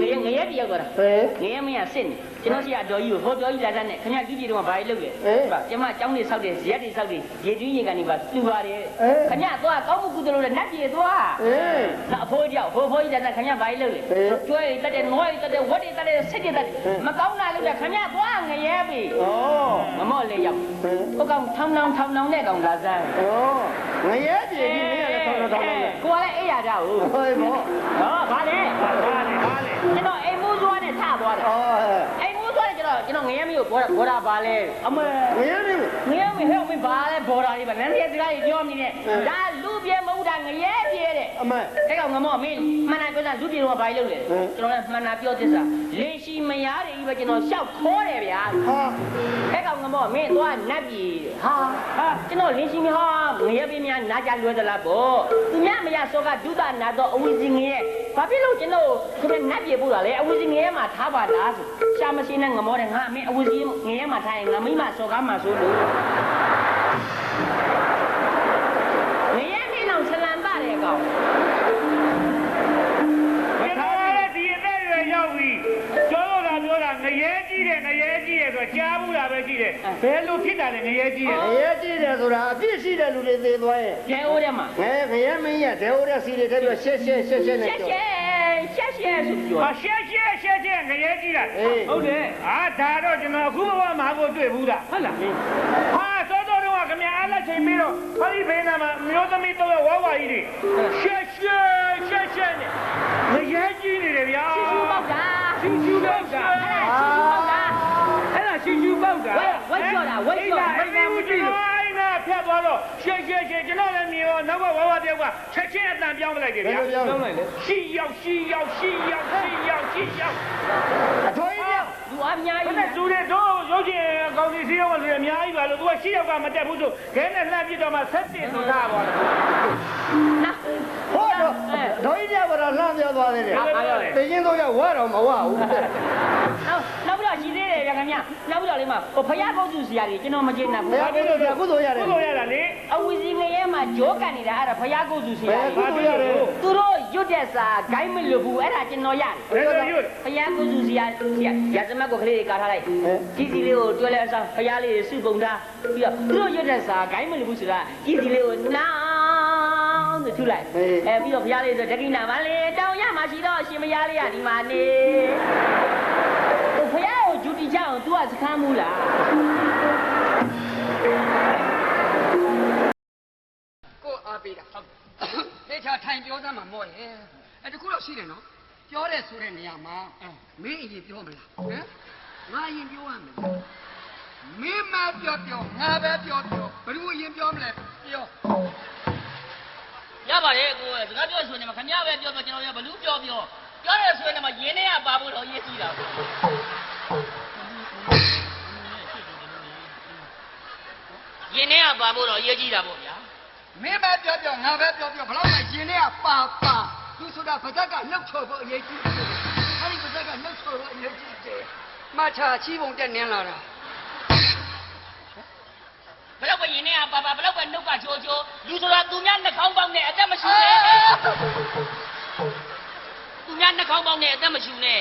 ငရဲငရဲတယောက်သွားတာဟဲ့ငရဲမင်းကစစ်နေကျွန်တော်ရှိအတော်ကြီးကိုဟိုတော်ကြီးလာတတ်နဲ့ခင်ဗျာကြည့်ကြည့်တော့ဘာလို့လုပ်လဲအေးကျမကျောင်းနေဆောက်တယ်ရက်တွေဆောက်တယ်ရေတွင်းရေကန်တွေပါလှူပါတယ်အေးခင်ဗျာသွားကောင်းမှုကုသလို့လည်းနတ်ပြေသွားအေးနောက်အဖိုးကြောက်ဟိုဖိုးကြီးတက်ခင်ဗျာဘာလို့လုပ်လဲအေးကျွဲတွေတက်တယ်နွားတွေတက်တယ်ဝက်တွေတက်တယ်စိတ်တွေတက်တယ်အေးမကောင်းတာလုပ်တယ်ခင်ဗျာသွားငရဲပြီဩမမော့လေရောက်ဟဲ့ဟိုကောင်ထောင်းထောင်းထောင်းထောင်းနဲ့ကောင်လာစမ်းဩငရဲပြေကြီးမင်းကလည်းထောင်းထောင်းထောင်းထောင်းနဲ့ကိုကလည်းအိယာကြဘူးဟဲ့ဘောဟောဗာလေဗာလေဗာလေကျွန်တော်အိမ်မိုး သွားနဲ့ထသွားတယ်ဩဟဲ့အိမ်မိုးသွားနဲ့ကျွန်တော်ကျွန်တော်ငရဲမျိုးဘောဘောတာဗာလေအမေငရဲမင်းငရဲမဟဲ့မင်းဗာလေဘောတာလေးဗာနန်းရဲ့စကားကြီးပြောမိနဲ့ဒါလူ ပြေမဟုတ်တာငရဲပြေတဲ့အမေအဲ့ကောင်ငမောမင်းမှန်တာပြောတာလူပြေတော့ဘာလို့လဲဟမ်ကျွန်တော်လည်းမှန်တာပြောသစ္စာလေရှိမရတဲ့ကြီးပဲကျွန်တော်ရှောက်ခေါ်တယ်ဗျာဟာအဲ့ကောင်ငမောမင်းသွားနတ်ပြည်ဟာဟာကျွန်တော်လင်းရှိမဟာငရဲပြေများနာကြလွယ်သလားပေါ့သူများမရစောကဒုသနာတော့အဝိဇ္ဇငရဲဘာဖြစ်လို့ကျွန်တော်ကိုယ်နတ်ပြေပို့တာလဲအဝိဇ္ဇငရဲမှာထားပါလားဆိုရှာမရှိနဲ့ငမောတယ်ငါအမင်းအဝိဇ္ဇငရဲမှာထားရင်ငါမိမစောကားမှာဆိုလို့ ဘယ်လိုဖြစ်တာလဲငရဲကြီးတယ်ငရဲကြည့်တယ်ဆိုတာအပြစ်ရှိတဲ့လူတွေသေသွားရင်ကျဲဦးတယ်မှာငဲငရဲမင်းရဒဲဟိုတဲ့စီတွေထည့်ပြီးရှက်ရှက်ရှက်ရှက်နဲ့ရှက်ကြောရှက်ရှက်ရှက်ဆိုပြောဟာရှက်ရှက်ရှက်ရှက်ငရဲကြီးတာအေးဟုတ်တယ်အာဒါတော့ကျွန်တော်အခုဘဝမှာကိုတွေ့ဘူးတာဟုတ်လားမင်းဟာစောစောတော့ကခင်ဗျာအားလက်ချိန်ပြီးတော့ဟောဒီဘေးနာမှာမျိုးသမီးတော့ဝါဝါကြီးတွေရှက်ရှက်ရှက်ရှက်နဲ့ငရဲကြီးနေတယ်ဗျာရှူရှူပေါက်တာရှူရှူပေါက်တာအဲ့ ပေါက်တာဝက်ဝက်ကြော်တာဝက်ကြော်အဲ့ဒါအဲ့ဒီကျွန်တော်အဲ့ဒါဖြတ်သွားတော့ရှက်ရှက်ရှက်ကျွန်တော်လည်းမြင်ရောနောက်ကဝါဝါတယောက်ကချက်ချင်းအတန်ပြောင်းပလိုက်တယ်ဘယ်ဗျာလိုပြောလဲရှီရောက်ရှီရောက်ရှီရောက်ရှီရောက်ရှီရောက်အထွေးကြီးလူအများဘယ်ကြီးနဲ့သူတွေတော့ရုပ်ရှင်ကောင်းစီစီရောဆိုရအများကြီးပါလို့သူကရှီရောက်ကမတက်ဘူးဆိုခဲနဲ့လှမ်းပြတော့မှဆက်တင်ဆိုတာပါလားနာဟောတော့ဒိုင်းကြပါတော့လှမ်းပြောသွားသေးတယ်ဟုတ်ပါရဲ့တရင်တော့ရဝါတော့မဝဘူး ခင်ဗျနောက်ပြီးတော့လေးမှာဟိုဖယားကုတ်စုစီယာကြီးကျွန်တော်မကျေနပ်ဘဘူးယ်လိုလဲကုသိုလ်ရတယ်ဘုလို့ရတာလေအဝီစီငရဲမှာဂျိုးကန်နေတာအဲ့ဒါဖယားကုတ်စုစီဘယာယ်ကြီးကုသိုလ်ရတယ်သူတို့ရွတ်တဲ့စာဂိုင်းမလွတ်ဘူးအဲ့ဒါကျွန်တော်ရတယ်ဘယ်လိုရွတ်ဖယားကုတ်စုစီယာရာဇမတ်ကိုကလေးတွေကာထားလိုက်ကြီးစီလေးကိုတွဲလဲအစားဖယားလေးတွေစုပုံထားပြီးတော့သူတို့ရွတ်တဲ့စာဂိုင်းမလွတ်ဘူးဆိုတာကြီးစီလေးကိုနောင်းဆိုထူလိုက်အဲပြီးတော့ဖယားလေးဆိုဒကိနာမလေးတောင်းရမှာရှိတော့ရှင်မယားလေးကဒီမှာနေဟိုဖ ယားကိုဂျူတီချအောင် तू ကစခန်းမူလားကိုအားပေးတာဟုတ်ဒေချာထိုင်ပြောစမ်းမှာမော့ရဲ့အဲတခုတော့ရှိတယ်နော်ပြောတဲ့ဆိုတဲ့နေရာမှာမင်းအရင်ပြောမလားဟမ်ငါအရင်ပြောရမယ်မင်းမပြောပြောငါပဲပြောပြောဘယ်သူအရင်ပြောမလဲပြောရပါတယ်ကိုယ်စကားပြောဆိုနေမှာခင်ဗျားပဲပြောပြောကျွန်တော်ရဘလူးပြောပြောပြောရဲဆိုနေမှာရင်းနေရပါဖို့တော့ရေးကြည့်တာ ရင်းနေရပါဖို့တော့ရေးကြည့်တာပေါ့ဗျာမင်းပဲပြောပြောငါပဲပြောပြောဘလောက်မှရင်ထဲကပါပါသူဆိုတာဗဇက်ကနှုတ်ချော်ဖို့အရေးကြီးတယ်အဲဒီဗဇက်ကနှုတ်ချော်ဖို့အရေးကြီးတယ်မချာချီးပုံတက်နင်းလာတာဘယ်တော့ပဲရင်းနေရပါပါဘယ်တော့ပဲနှုတ်ကချိုးချိုးလူဆိုတာသူများနှာခေါင်းပေါက်နဲ့အသက်မရှိနဲ့သူများနှာခေါင်းပေါက်နဲ့အသက်မရှိနဲ့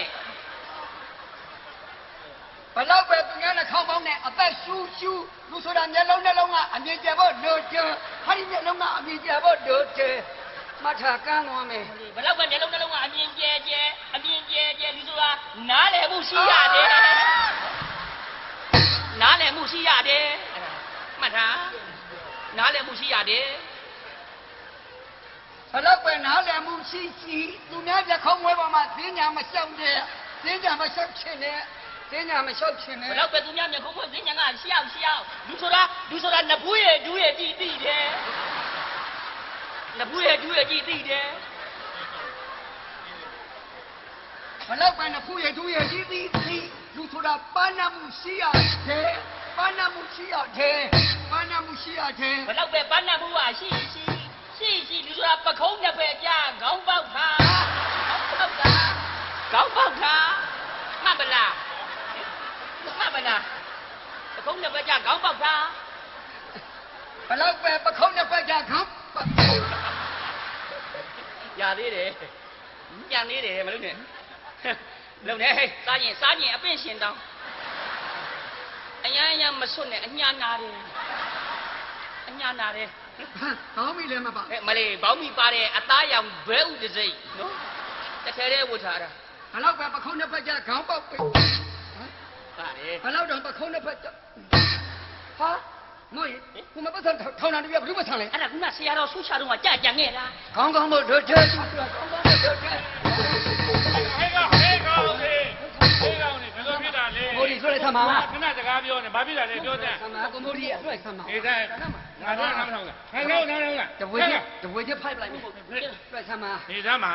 ဘလောက်ပဲသူများနဲ့ခေါင်းပေါင်းနဲ့အသက်ရှူးရှူးလူဆိုတာမျက်လုံးနှလုံးကအမြင်ကျဖို့လိုချင်ဟာဒီမျက်လုံးကအမြင်ကျဖို့လိုချင်မထကန်းသွားမယ်ဘယ်တော့ပဲမျက်လုံးနှလုံးကအမြင်ကျဲကျဲအမြင်ကျဲကျဲလူဆိုတာနားလည်မှုရှိရတယ်နားလည်မှုရှိရတယ်မှတ်ထားနားလည်မှုရှိရတယ်ဘလောက်ပဲနားလည်မှုရှိရှိသူများမျက်ခုံးဝဲပေါ်မှာဈဉ္ညာမလျှောက်တဲ့ဈဉ္ညာမလျှောက်ချင်တဲ့ ဈဉ္ညာမလျှောက်ချင်ဘတဲ့ယ်တော့ပဲသူများမျက်ခုံးဖွင့်သိညာကရှောက်ရှောက်လူဆိုတာလူဆိုတာနဘူးရဲ့ဒူးရဲ့ကြည့်သိတယ်နဘူးရဲ့ဒူးရဲ့ကြည့်သိတယ်ဘလောက်ပဲနှစ်ခုရတူရရှိသည်သည်လူဆိုတာပန်းနမှုရှိရတယ်ပန်းနမှုရှိရတယ်ပန်းနမှုရှိရတယ်ဘယ်တော့ပဲပန်းနမှုကရှိရှိရှိရှိလူဆိုတာပ ခုံးတစ်ဖက်ကြာခေါင်းပေါက်တာခေါင်းပေါက်တာခေါင်းပေါက်တာမှတ်ပလားမှတ်ပလားပခုံးတစ်ဖက်ကြာခေါင်းပေါက်တာဘလောက်ပဲပခုံးနှစ်ဖက်ကခပ်ရသေးတယ်ညံသေးတယ်မလို့နဲ့လုံနေဟဲ့စားရင်စားရင်အပင့်ရှင်တောင်းအညာအညာမစွတ်နဲ့အညာနာတယ်အညာနာတယ်ခေါင်းမိလည်းမပါဟဲ့မလေးဘောင်းမီပါတဲ့အသားရောင်ဘဲဥတစ်စိမ့်နော်တစ်ထဲတည်းဝတ်ထားတာဘလောက်ပဲပခုံးနှစ်ဖက်ကျခေါင်းပေါက်ပိတ် ပါတယ်ဘလောက်တော့ပခုံးနှစ်ဖက်ကျဟာမောင်ရေကိုမပတ်စံထောင်းတာတပြဘယ်လိုပတ်စံလဲအဲ့ဒါကဆရာတော်ဆူချတော့ကကြာကြံခဲ့တာခေါင်းကောင်းမို့တို့ထဲခေါင်းကောင်းမို့တို့ထဲဟဲ့ကောင်ဟဲ့ကောင်လေဟဲ့ကောင်နေဘယ်လိုဖြစ်တာလဲမိုးဒီဆိုလိုက်သမားခဏစကားပြောနေဘာဖြစ်တာလဲပြောတဲ့သမားကိုမိုးဒီအတွေ့သမားအေးတဲ့ငါတော့နားမထောင်လားဟဲ့ကောင်နားထောင်လားတဝေကျတဝေကျဖိုက်လိုက်မို့တွေ့သမားနေသားမှာ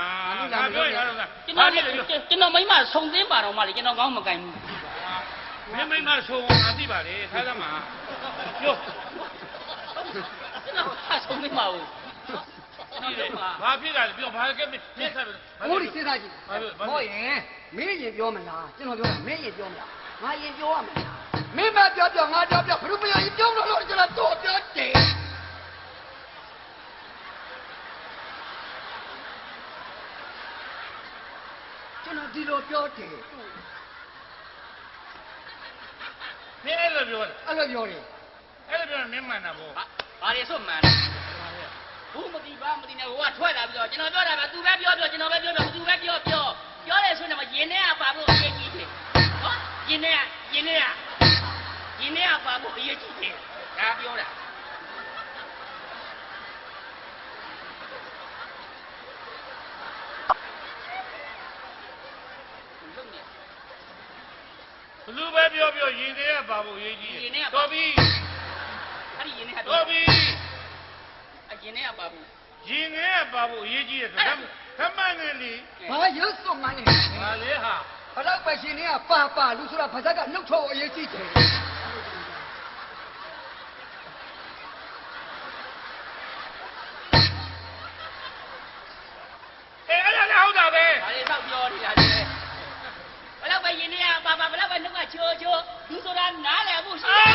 ငါပြောရအောင်လားကျွန်ဘာတော်ဖြစ်လဲပြောကျွန်တော်မိမဆုံသင်းပါတော့မှလေကျွန်တော်ကောင်းမကင်ဘူး မင်းမိမဆိုးငါသိပါလေထားသားမှာပြောကျွန်တော်ဟာဆုံသင်းပါဘူးဘာဖြစ်တာလဲပြောဘာကဲမင်းဆက်ဆက်မိုးဒီစဉ်းစားကြည့်မောင်ရေမင်းရင်ပြောမလားကျွန်တော်ပြောတာမင်းရင်ပြောမလားငါရင်ပြောရမလားမင်းမပြောပြောငါပြောပြောဘယ်လိုပြောရင်ပြောလို့လို့ကျွန်တော်တော့ပြောတယ်ကျွန်တော်ဒီလိုပြောတယ် မင်းအဲ့လိုပြောတယ်အဲ့လိုပြောတယ်အဲ့လိုပြောမင်းမှန်တာဗောဘာတွေဆိုမှန်ဘူးမတိပါမတိနဲ့ဟိုကထွက်လာပြီးတော့ကျွန်တော်ပြောတာပဲသူပဲပြောပြောကျွန်တော်ပဲပြောပြောသူပဲပြောပြောပြောတယ်ဆိုရင်မရင်ထဲကပါဖို့အရေးကြီးတယ်ဟောရင်ထဲကရင်ထဲကရင်ထဲကပါဖို့အရေးကြီးတယ်ဒါပြောတာ ပဲပြောပြောရင်သေးရပါဖို့ရေးကြီးတော်ပြီအဲ့ဒီရင်ထဲကတော်ပြီအရင်ထဲကပါဖို့ရင်သေးရပါဖို့ရေးကြီးတယ်ဆိုတော့ခမန်းနေလေဘာရုပ်စွန်မှန်းနေဟာလေဟာ ဘလောက်ပဲရှင်နေကပါပါလူဆိုတာဘာသာကနှုတ်ထုတ်အရေးကြီးတယ် နားလည်ဖို့ရှိတယ်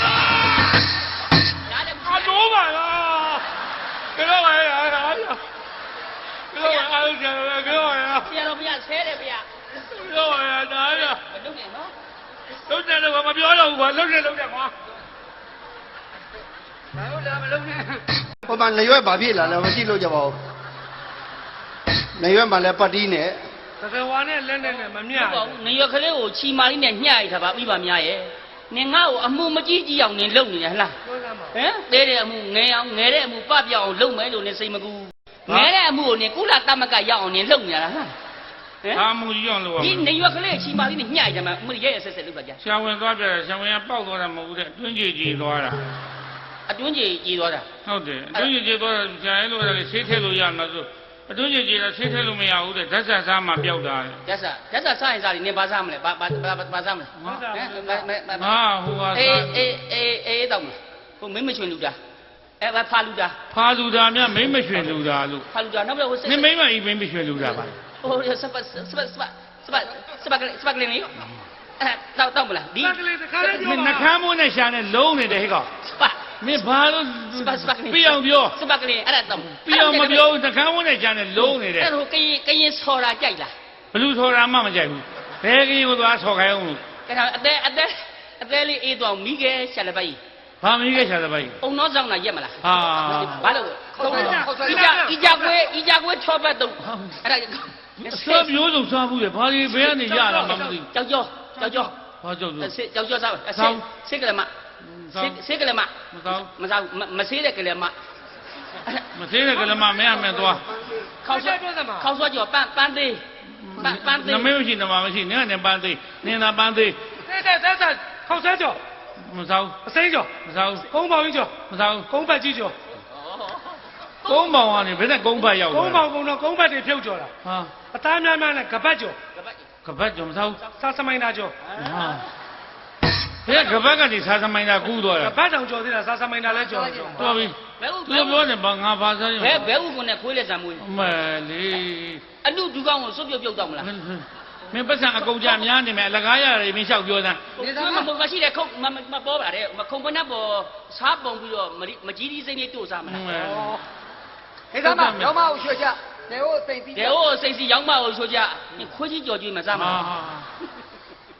နားလည်ဖို့အရှိတယ်တိုးပါလားကဲတော့ပါရဲ့အားအားကဲတော့ပါအားကြတယ်ကဲတော့ပါရဲ့ဆရာတော်ဘုရားဆဲတယ်ဗျာတော့ပါရဲ့ဒါရမလုပ်နဲ့နော်လုံးတယ်လို့မပြောတော့ဘူးကွာလုံးတယ်လုံးတယ်ကွာဘာလို့လဲမလုံးနဲ့ဟိုမှာနေရွက်ဘာဖြစ်လာလဲမကြည့်လို့ကြပါဘူးနေရွက်မှာလည်းပတ်တီးနဲ့သကဝါနဲ့လက်နဲ့နဲ့မမျှဟုတ်ပါဘူးနေရကလေးကိုချီမာလေးနဲ့ညှိုက်ထားပါပြီးပါများရဲ့ နင်ငါ့ကိုအမှုမကြီးကြီးအောင်နင်လုပ်နေရဟလားပြောစမ်းပါဟမ်သေးတဲ့အမှုငယ်အောင်ငယ်တဲ့အမှုပပြောက်အောင်လုပ်မယ်လို့နင်စိတ်မကူငယ်တဲ့အမှုကိုနင်ကုလသမဂ္ဂရောက်အောင်နင်လုပ်နေရလားဟမ်အာမူကြီးအောင်လို့ပါဒီနေရကလေးချီမာလေးနဲ့ညှိုက်ထားမှာအမှုရဲရဲဆက်ဆက်လုပ်ပါကြဆရာဝန်သွားပြတယ်ဆရာဝန်ကပေါက်သွားတာမဟုတ်ဘူးတဲ့အတွင်းကြီးကြီးသွားတာအတွင်းကြီးကြီးသွားတာဟုတ်တယ်အတွင်းကြီးကြီးသွားတာဆရာရဲ့လို့လည်းဆေးထည့်လို့ရမှာဆို အတွင်းကြီးကြီးလည်းဆေးထည့်လို့မရဘူးတဲ့ဓာတ်ဆက်စားမှပျောက်တာတဲ့ရက်စားရက်စားစားရင်စားရင်နင်ဘာစားမလဲဘာဘာဘာဘာစားမလဲဟမ်မမမဟာဟိုဟာအေးအေးအေးအေးတော့မကိုမင်းမချွင်လူတာအဲဘာဖာလူတာဖာလူတာများမိမ့်မရွှင်လူတာလို့ဖာလူတာနောက်ပြီးဟိုနင်မိမ့်မဤမိမ့်မရွှင်လူတာပါဟိုစပတ်စပတ်စပတ်စပတ်စပတ်ကလေးစပတ်ကလေးနေအဲတော့တော့မလားဒီမင်းနှကမ်းမိုးနဲ့ရှာနဲ့လုံးနေတယ်ဟဲ့ကောင်စပတ် မင်းဘာလို့စပတ်စပတ်ကလေးပြအောင်ပြောစပတ်ကလေးအဲ့ဒါတော့ပြအောင်မပြောဘူးနှကမ်းမိုးနဲ့ရှာနဲ့လုံးနေတယ်အဲ့ဟိုကရင်ကရင်ဆော်တာကြိုက်လားဘလူထော်တာမှမကြိုက်ဘူးဘယ်ကင်းကိုသွားဆော်ခိုင်းအောင်လို့အဲ့ဒါအသေးအသေးအသေးလေးအေးတော့မိခဲရှာလည်းပိုက်ဘာမကြီးခဲ့ရှာသပိုင်အုံတော့ဆောင်တာရက်မလားဟာဘာလို့သုံးတော့ဤကြဤကြကွေးဤကြကွေးချောပတ်တော့အဲ့ဒါဆွမျိုးစုံစားဘူးလေဘာဒီဘယ်ကနေရတာမှမသိကြောက်ကြောကြောက်ကြောဘာကြောက်လို့ဆေးကြောက်ကြောစားပါဆေးဆေးကလေးမ ဆေးဆေးကလေးမမသောမစားမဆေးတဲ့ကလေးမမသေးတဲ့ကလမမင်းအမေသွားခေါက်ဆွခေါက်ဆွကြောပန်းပန်းသေးပန်းပန်းသေးနမေမရှိနမမရှိနင်းကနေပန်းသေးနင်းသာပန်းသေးတဲ့တဲ့တဲ့တဲ့ခေါက်ဆဲကြော်မသောအစိမ်းကြော်မသောကုန်းပေါင်းကြီးကြော်မသောကုန်းပတ်ကြီးကြော်ကုန်းပေါင်ကနေဘယ်နဲ့ကုန်းပတ်ရောက်ကုန်းပေါင်းကုန်းတော့ကုန်းပတ်တွေဖြုတ်ကြော်တာဟာအသားများများနဲ့ကပတ်ကြော်ကပတ်ကြောင့်မသောစားစမိုင်းသားကြော်ဟာ ဟဲ့ကပတ်ကနေစားသမိုင်းသာကူးသွားတာကပတ်တောင်ကျော်သေးတာစားသမိုင်းသာလည်းကျော်တယ်ကျော်တော်ပြီဘဲဥသူပြောနေပါငါဘာစားရင်ဘဲဘဲဥကနဲ့ခွေးလက်ဆံမွေးမဲလေအလူဒူကောင်းကိုစွတ်ပြုတ်ပြုတ်တော့မလားမင်းပတ်စံအကုန်ကြများနေမယ်အလကားရတယ်မင်းလျှောက်ပြောစမ်းဒီစားမဟုတ်မရှိတဲ့ခုမမပေါ်ပါတဲ့မခုံပနတ်ပေါ်စားပုံပြီးတော့မကြီးကြီးစိမ့်လေးတို့စားမလားဟဲ့သားမရောမကိုရွှေချတယ်ဟိုစိတ်စီတယ်ဟိုစိတ်စီရောမကိုရွှေချခွေးကြီးကြော်ကြွေးမစားမလား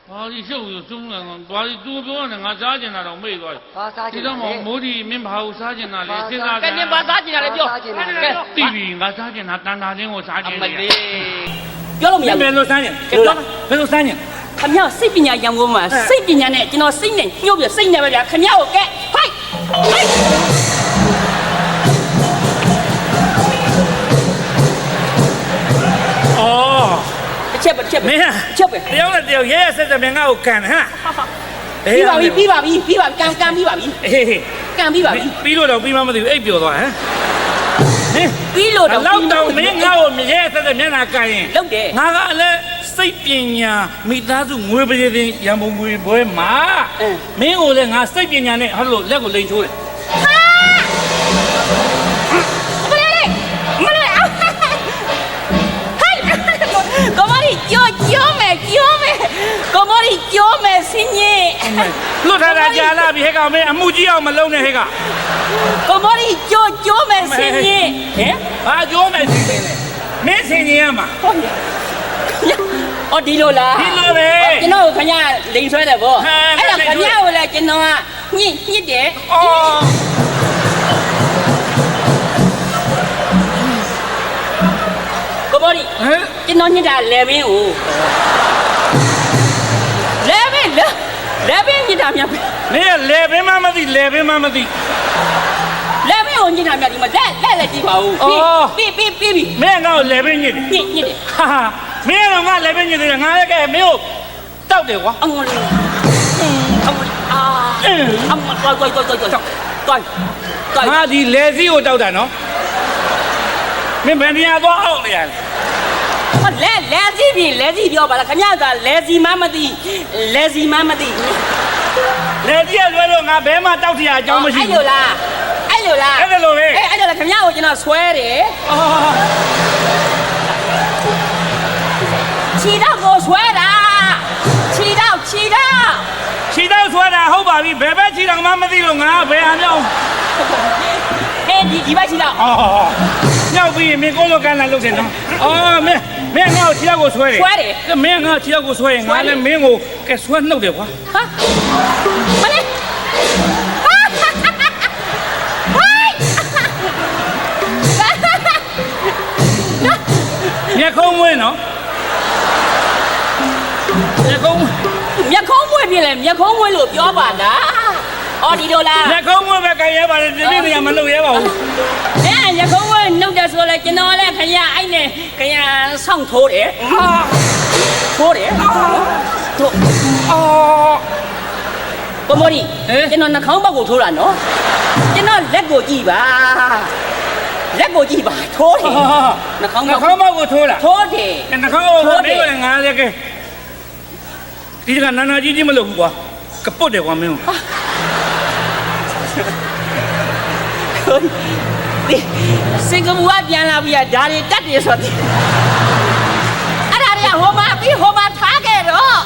ဘာကြီးရှုပ်လို့စုံးလာကောင်ဘာကြီးသူပြောနေငါစားကျင်တာတော့မေ့သွားဘာစားကျင်ဒီတော့မိုးဒီမင်းဘာကိုစားကျင်တာလဲစဉ်းစားတယ်ကဲနင်ဘာစားကျင်တာလဲပြောကဲတီဗီငါစားကျင်တာတန်တာချင်းကိုစားကျင်တယ်အမလေးပြောလို့မရဘူးဘယ်လိုစားကျင်ကဲပြောဘယ်လိုစားကျင်ခမရစိတ်ပညာရံဖို့မှာစိတ်ပညာနဲ့ကျွန်တော်စိတ်နဲ့ညှို့ပြီးစိတ်နဲ့ပဲဗျာခမရကိုကဲဟိုက်ဟိုက် ပဲတစ်ချက်ပဲမင်းတစ်ချက်ပဲတယောက်နဲ့တယောက်ရဲရဲဆက်ဆက်မင်းငါ့ကိုကန်ဟမ်ပြီးပါပြီပြီးပါပြီပြီးပါပြီကံကံပြီးပါပြီဟေးဟေးကံပြီးပါပြီပြီးလို့တော့ပြီးမှမသိဘူးအိပ်ပျော်သွားဟမ်ဟင်ပြီးလို့တော့လောက်တော့မင်းငါ့ကိုမြဲဆက်ဆက်မျက်နှာကန်ရင်လုတ်တယ်ငါကလည်းစိတ်ပညာမိသားစုငွေပရေတင်ရံပုံငွေဘွဲမှာမင်းကိုလည်းငါစိတ်ပညာနဲ့ဟဲ့လို့လက်ကိုလိန်ချိုးတယ်မ ကြောကြောမယ်ကြောမယ်ကမရီကြောမယ်စင်းကြီးလွတ်ထားတာကြာလာပြီဟဲ့ကောင်မင်းအမှုကြီးအောင်မလုံးနဲ့ဟဲ့ကကမရီကြောကြောမယ်စင်းကြီးဟမ်ဘာကြောမယ်စီနေလဲမင်းစင်ကြီးရမှာဟုတ်တယ်အော်ဒီလိုလားဒီလိုပဲကျွန်တော်ခင်ဗျာလိန်ဆွဲတယ်ဗောဟမ်အဲ့ဒါလိခင်န်ဆွဲဗျာကိုလည်းကျွန်တော်ကညှစ်ညှစ်တယ်အော် ဘောဒီဟမ်ကျွန်တော်ညှစ်တာလေဘင်းကိုလေဘင်းလေလေဘင်းညှစ်တာများမင်းကလေဘင်းမမသိလေဘင်းမမသိလေဘင်းကိုညှစ်တာများဒီမှာလက်လက်လက်ကြည့်ပါဦးအော်ပြီးပြီးပြီးပြီးမင်းကငါ့ကိုလေဘင်းညစ်တယ်ညှစ်ညှစ်တယ်ဟာဟာမင်းကတော့ငါလေဘင်းညစ်တယ်ငါလည်းကဲမင်းကိုတောက်တယ်ကွာအငွန်လေးအငွန်အာအင်းအငွန်တွိုက်တွိုက်တွိုက်တွိုက်တွိုက်တွိုက်တွိုက်ငါဒီလေစီကိုတောက်တာနော်မင်းဘယ်နေရာသွားအောင်လေရလဲဟော လဲလဲစီပြီလဲစီပြောပါလားခင်ဗျာကလဲစီမမသိလဲစီမမသိလေစီကလွဲလို့ငါဘဲမှာတောက်ထရအကြောင်းမရှိအဲ့ဘူး လိုလားအဲ့လိုလားအဲ့ဒါလိုပဲအေးအဲ့ဒါလည်းခင်ဗျားကိုကျွန်တော်ဆွဲတယ်အော်ခြေတော့ကိုဆွဲတာခြေတော့ခြေတော့ခြေတောက်ဆွဲတာဟုတ်ပါပြီဘယ်ဘက်ခြေတောင်မှမသိလို့ငါဘယ်ဟာမြောက်အေးဒီဒီဘက်ခြေတော့ အော်မြောက်ပြီးရင်မင်းကိုလိုကန်လာလုပ်တယ်နော်အော်မင်း မင်းငါ့ကိုခြေတောက်ကိုဆွဲတယ်ဆွဲတယ်မင်းငါခြေတောက်ကိုဆွဲရင်ငါလည်းမင်းကိုကဲဆွဲနှုတ်တယ်ကွာဟာမလေးဟာဟိုင်းမျက်ခုံးမွေးနော်မျက်ခုံးမျက်ခုံးမွေးပြလေမျက်ခုံးမွေးလို့ပြောပါလားအော်ဒီလိုလားမျက်ခုံးမွေးပဲကြရဲပါလေဒီနေ့နေရာမလုပ်ရဲပါဘူးအဲမျက်ခုံး မွေးနှုတ်တယ်ဆိုလဲကျွန်တော်လည်းခင်ဗျာအဲ့နဲ့ခင်ဗျာဆောင်းထိုးတယ်ဟာထိုးတယ်ထိုးအော်ဘမောဒီဟဲ့ကျွန်တော်နှာခေါင်းပေါက်ကိုထိုးတာနော်ကျွန်တော်လက်ကိုကြည့်ပါလက်ကိုကြည့်ပါထိုးတယ်နှာခေါင်းနှာပေါက်ခေါင်းပေါက်ကိုထိုးတာထိုးတယ်နှာခေါင်းပေါက်ကိုမင်းကလည်းငါလည်းကဲဒီကနာနာကြီးကြီးမလုပ်ဘူးကွာကပုတ်တယ်ကွာမင်းကို စင်ကာပူကပြန်လာပြီးဒါတွေတက်တယ်ဆိုတော့အဲ့ဒါတွေကဟိုမှာပြီးဟိုမှာထားခဲ့တော့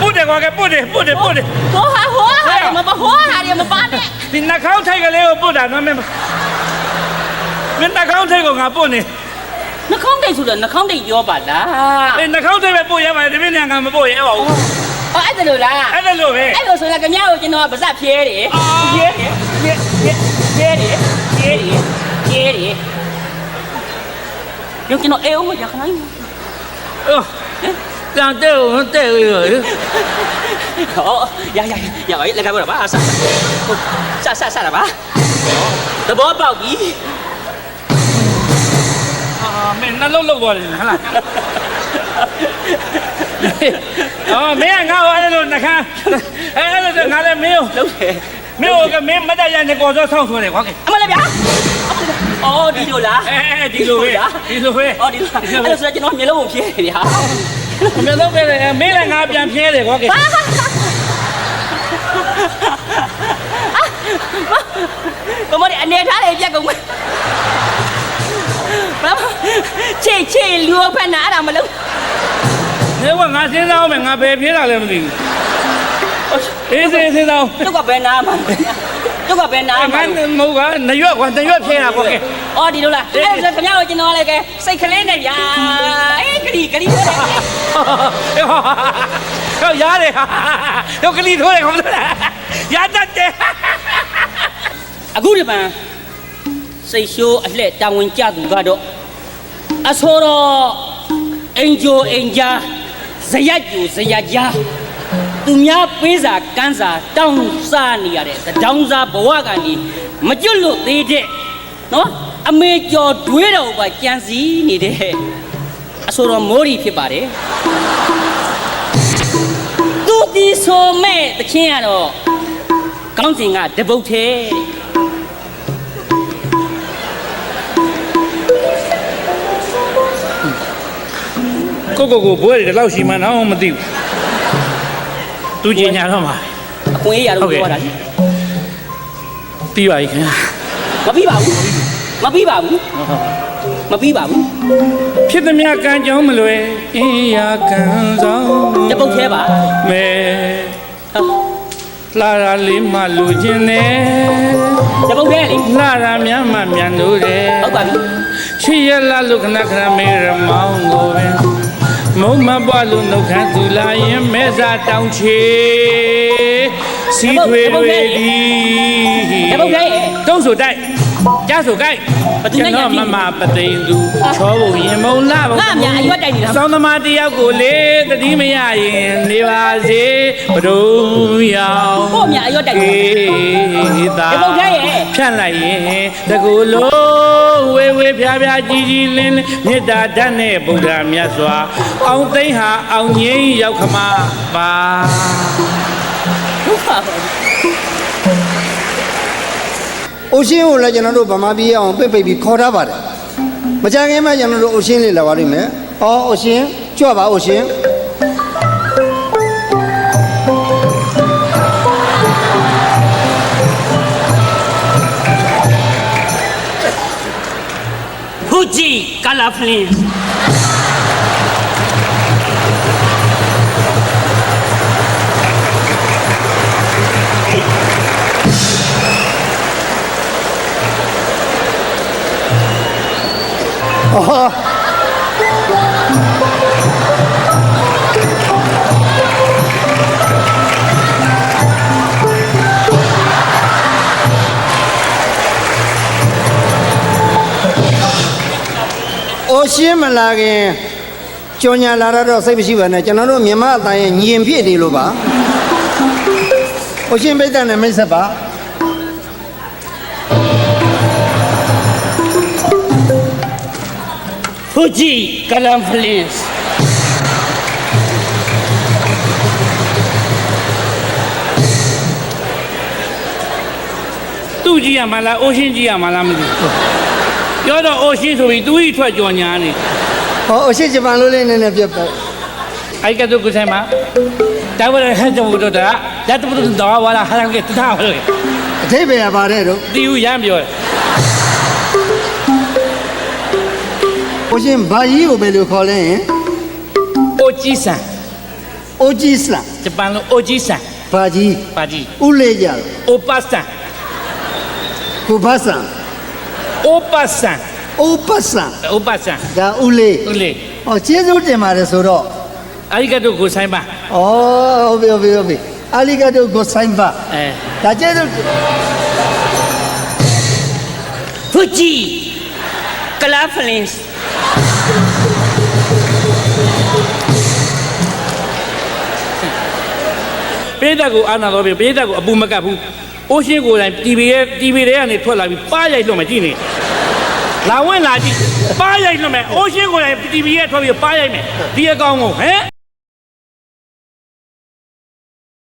ပုတ်တယ်ကွာကဲပုတ်တယ်ပုတ်တယ်ပုတ်တယ်ဟိုဟာဟိုဟာတွေမပဟိုဟာတွေမပါနဲ့ဒီနှာခေါင်းထိုက်ကလေးကိုပုတ်တာနော်မင်းမင်းနှာခေါင်းထိုက်ကိုငါပုတ်နေနှာခေါင်းတိတ်ဆိုတော့နှာခေါင်းတိတ်ပြောပါလားအေးနှာခေါင်းထိုက်ပဲပုတ်ရပါတယ်ဒီနေ့ငါမပုတ်ရဲပါဘူးအော်အဲ့ဒါလို့လားအဲ့ဒါလို့ပဲအဲ့လိုဆိုရင်ခင်ဗျားကိုကျွန်တော်ကပါဇက်ဖြဲတယ်အာဖြဲတယ် ဖြဲတယ်ဖြဲတယ်ဖြဲတယ်ရုပ်ကျွန်တော်အေးဦးမရခနိုင်ဘူးအော်တန်တဲ့ကိုတဲ့ရရဟောရရရပါလက်ကပြောတာပါဆက်ဆက်ဆက်ဆက်တာပါသဘောပေါက်ပြီအာမင်း နှလုံးလောက်သွားတယ်ဟလားအော်မင်းငါ့ကိုအဲ့လိုနှခမ်းအဲ့အဲ့လိုငါလည်းမင်းကိုလုံးတယ်မင်းကိုကမင်းမတတ်ရနေကောစောဆောင်းဆွဲတယ်ကွာကဲအမလေးဗျာအော်ဒီလိုလားအဲအဲဒီလိုပဲဒီလိုပဲအော်ဒီလိုအဲ့လိုဆိုကျွန်တော်မျိုးလုံးကိုဖြဲတယ်ဗျာမင်းလုံးပဲမင်းလည်းငါပြန်ဖြဲတယ်ကွာကဲဘမလေးအနေထားလေးပြက်ကုန်မယ်ဘာချေချေလူဖက်နာအဲ့ဒါမလုပ်နေကငါစဉ်းစားအောင်မယ်ငါဘယ်ဖြဲတာလဲမသိဘူး အေးစေးစဉ်းစားအောင်တို့ကဘယ်နာမှာတို့ကဘယ်နာငါမှာမဟုတ်ကနရွက်ကွာနရွက်ဖြဲတာကွာကဲဩအော်ဒီလိုလားအဲ့ဒါဆိုခင်ဗျားတို့ကျွန်တော်လည်းကဲစိတ်ကလေးနဲ့ဗျာအေးဂရီဂရီဆိုတယ်ဟောရတယ်ဟောကလေးထိုးတယ်ခေါမလို့ရတတ်တယ်အခုဒီပန်စိတ်ရှိုးအလှက်တာဝန်ကြသူကတော့အဆိုတော့အင်ဂျိုအင်ဂျာဇယက်ကျူဇယက်ဂျာ သူများပေးစာကန်းစာတောင်းစားနေရတဲ့သတောင်းစားဘဝကနေမကျွတ်လို့သေးတဲ့နော်အမေကျော်ဒွေးတော်ဘာကြံစည်နေတဲ့အဆိုတော်မိုးရီဖြစ်ပါတယ်သူဒီဆိုမဲ့တချင်းကတော့ကောင်းစဉ်ကတပုတ်သေးတဲ့ကိုကိုကိုဘွဲတွေတော့ရှိမှန်းတော့မသိဘူး သူကျင်ညာတော့မှာအခွင့်အရေးရလို့ပြောတာလေပြီးပါပြီခင်ဗျာမပြီးပါဘူးမပြီးပါဘူးမပြီးပါဘူးဖြစ်သမျှကံကြောင်းမလွယ်အင်းရာကံဆောင်တပုတ်သေးပါမဲဟာလာရလေးမှလူချင်းနဲ့တပုတ်သေးလေလာရမြတ်မှမြန်လို့တယ်ဟုတ်ပါပြီချစ်ရလာလုခဏခဏမေရမောင်းကိုပင် မုံမပွားလို့နှုတ်ခမ်းသူလာရင်မဲစာတောင်းချေစီထွေတွေဒီတပုတ်သေးရဲ့တုံးဆိုတိုက်ကြဆိုကြိုက်ဘယ်သူနဲ့ကျွန်တော်ညာမကြည့်မပသိမ်သူချောဖို့ရင်မုံလာဖို့ငါအများအရွက်တိုက်နေတာစောင်းသမားတယောက်ကိုလေတတိမရရင်နေပါစေဘဒုံရောင်ကို့အများအရွက်တိုက်နေတာေးသာဒီပုတ်ထဲရဲ့ဖြန့်လိုက်ရင်တကူလုံး ဝေဝေဖျားဖျားကြီးကြီးလင်းလင်းမေတ္တာဓာတ်နဲ့ဗုဒ္ဓမြတ်စွာ အောင်သိမ့်ဟာအောင်ငိမ့်ရောက်ခမပါဟုတ်ပါဘူးအိုရှင်းကိုလည်းကျွန်တော်တို့ဗမာပြည်အောင်ပိတ်ပိတ်ပြီးခေါ်ထားပါတယ်မကြခင်မှကျွန်တော်တို့အိုရှင်းလေးလာပါလိမ့်မယ်အော်အိုရှင်းကြွပါအိုရှင်း ဂျီကလာ ရှင်းမလာခင်ကြော်ညာလာတော့စိတ်မရှိပါနဲ့ကျွန်တော်တို့မြန်မာအတိုင်းညင်ပြည့်နေလို့ပါအိုရှင်းပိတ်တဲ့နဲ့မိတ်ဆက်ပါဖူဂျီကလာဖလင်းသူ့ကြည့်ရမှာလားအိုရှင်းကြည့်ရမှာလားမသိဘူး ပြောတော့အိုရှင်းဆိုပြီးသူ့ဤထွက်ကြော်ညာနေဟောအိုရှင်းဂျပန်လိုလေးနည်းနည်းပြတ်ပေါ့အိုက်ကတုကုဆိုင်မှာတာဝရဟန်ကြမှုတော့တာရတ်ပုတ္တတော်ဝါလာဟာရံကေတထားဝလို့အထိပ္ပယ်ကပါတယ်တော့တီဦးရမ်းပြောတယ်အိုရှင်းဘာကြီးကိုပဲလို့ခေါ်လဲရင်အိုကြီးဆန်အိုဂျီစလာဂျပန်လိုအိုကြီးဆန်ဘာကြီးပါကြီးဥလေကြအိုပတ်ဆန်ကိုဘာဆန် အိုပတ်ဆန်အိုပတ်ဆန်အိုပတ်ဆန်ဒါဥလေဦးလေးဟောကျေးဇူးတင်ပါတယ်ဆိုတော့အာရီကတုကိုဆိုင်ပါဩဟုတ်ပြီဟုတ်ပြီဟုတ်ပြီအာလီဂါတိုကိုဆိုင်ပါအဲဒါကျေးဇူးဖူဂျီကလာဖလင်းပိဋကကိုအာနာတော်ပြီပိဋကကိုအပူမကတ်ဘူး အိုရှင်းကိုယ်တိုင်တီဗီရဲ့တီဗီထဲကနေထွက်လာပြီးပါရိုက်လွတ်မယ်ကြည့်နေလာဝင်လာကြည့်ပါရိုက်လွတ်မယ်အိုရှင်းကိုယ်တိုင်တီဗီရဲ့ထွက်ပြီးပါရိုက်မယ်ဒီအကောင်ကိုဟမ်